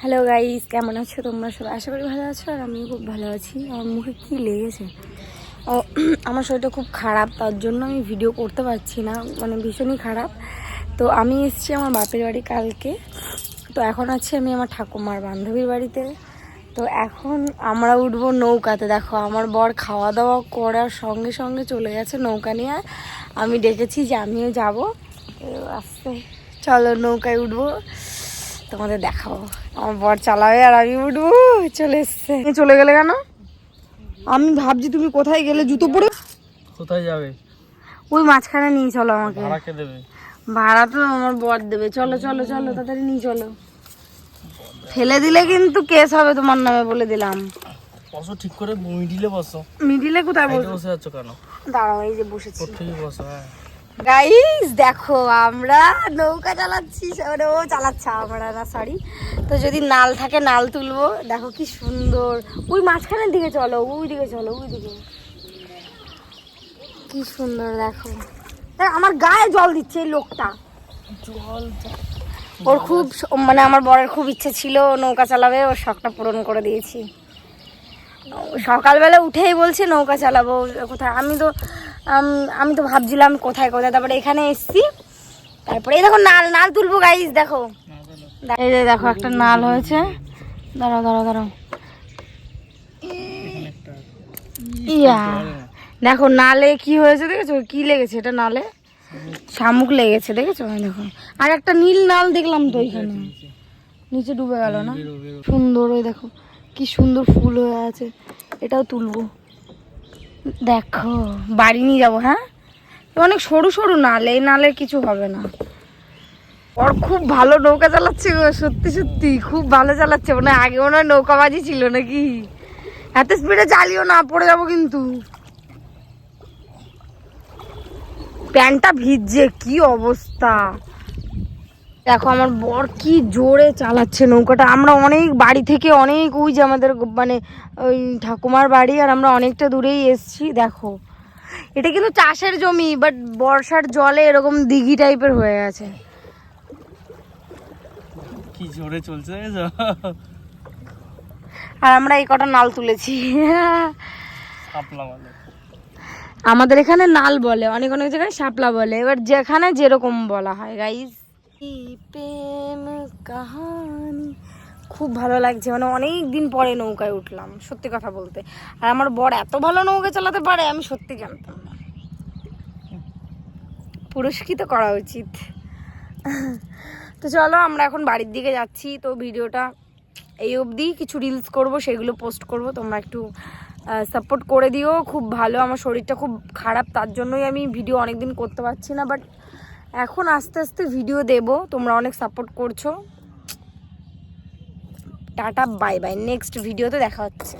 Hello guys কেমন আছো তোমরা সবাই? আশা করি ভালো আছো আর আমিও খুব ভালো আছি। আমার মুখে কি লেগেছে? ও, আমার শরীরটা খুব খারাপ, তার জন্য আমি ভিডিও করতে পারছি না। মানে ভীষণই খারাপ। তো আমি এসেছি আমার বাপের বাড়ি কালকে। তো এখন আছি আমি আমার ঠাকুমার বান্ধবীর বাড়িতে। তো এখন আমরা উঠবো নৌকাতে। দেখো, আমার বর খাওয়া দাওয়া করার সঙ্গে সঙ্গে চলে গেছে নৌকা নিয়ে। আমি ডেকেছি যে আমিও যাব। আস্তে, চলো নৌকায় উঠবো। তোমাদের দেখাবো আমার বর চালাবে আর আমি উঠবো। চলে এসছে। চলে গেলে কেন? আমি ভাবছি তুমি কোথায় গেলে? জুতো পরে? কোথায় যাবে? ওই মাঝখানে নিয়ে চলো আমাকে। ভাড়া তো আমার বর দেবে। চলো চলো চলো তাড়াতাড়ি নিয়ে চলো। ফেলে দিলে কিন্তু কেস হবে তোমার নামে বলে দিলাম। বসো ঠিক করে মিডিলে বসো। মিডিলে কোথায় বস বসে যাচ্ছ কেন? দাঁড়াও এই যে বসেছি। ঠিক বসো হ্যাঁ। গাইস দেখো আমরা নৌকা চালাচ্ছি মানে ও চালাচ্ছে আমরা না সরি তো যদি নাল থাকে নাল তুলবো। দেখো কি সুন্দর। ওই মাঝখানের দিকে চলো ওই দিকে চলো ওই দিকে। কি সুন্দর দেখো। দেখ, আমার গায়ে জল দিচ্ছে এই লোকটা। জল ওর খুব মানে আমার বরের খুব ইচ্ছে ছিল নৌকা চালাবে ওর শখটা পূরণ করে দিয়েছি। সকালবেলা উঠেই বলছে নৌকা চালাবো কোথায়? আমি তো আম- তো ভাবছিলাম কোথায় কোথায়। তারপরে এখানে এসছি। তারপরে এই দেখো নাল নাল তুলবো গাইস দেখো। এই যে দেখো, একটা নাল হয়েছে। দাঁড়াও দাঁড়াও দাঁড়াও। ইয়া। দেখো, নালে কি হয়েছে, দেখেছ? কি লেগেছে এটা নালে? শামুক লেগেছে, দেখেছ? দেখো। আর একটা নীল নাল দেখলাম তো ওইখানে নিচে ডুবে গেল না? সুন্দর, ওই দেখো। কি সুন্দর ফুল হয়ে আছে। এটাও তুলবো। দেখো, বাড়ি নিয়ে যাব হ্যাঁ? অনেক সরু সরু নাল, এই নালে কিছু হবে না। ওর খুব ভালো নৌকা চালাচ্ছে সত্যি সত্যি, খুব ভালো চালাচ্ছে। মানে আগে মনে হয় নৌকাবাজি ছিল নাকি? এত স্পিডে চালিও না, পড়ে যাব কিন্তু। প্যান্টটা ভিজছে, কি অবস্থা? দেখো আমার বর কি জোরে চালাচ্ছে নৌকাটা। আমরা অনেক বাড়ি থেকে অনেক ওই যে আমাদের মানে ওই ঠাকুমার বাড়ি আর আমরা অনেকটা দূরেই এসছি দেখো। এটা কিন্তু চাষের জমি বাট বর্ষার জলে এরকম দিঘি টাইপের হয়ে গেছে। কি জোরে চলছে আর আমরা এই কটা নাল তুলেছি। আমাদের এখানে নাল বলে অনেক অনেক জায়গায় শাপলা বলে। এবার যেখানে যেরকম বলা হয় গাইজ প্রেম কাহানি? খুব ভালো লাগছে মানে অনেক দিন পরে নৌকায় উঠলাম, সত্যি কথা বলতে। আর আমার বর এত ভালো নৌকা চালাতে পারে, আমি সত্যি জানতাম না। পুরস্কৃত করা উচিত। তো চলো, আমরা এখন বাড়ির দিকে যাচ্ছি, তো ভিডিওটা এই অবধি, কিছু রিলস করব, সেগুলো পোস্ট করব, তোমরা একটু সাপোর্ট করে দিও, খুব ভালো, আমার শরীরটা খুব খারাপ, তার জন্যই আমি ভিডিও অনেক দিন করতে পারছি না বাট এখন আস্তে আস্তে ভিডিও দেব। তোমরা অনেক সাপোর্ট করছ। টাটা বাই বাই নেক্সট ভিডিওতে দেখা হচ্ছে।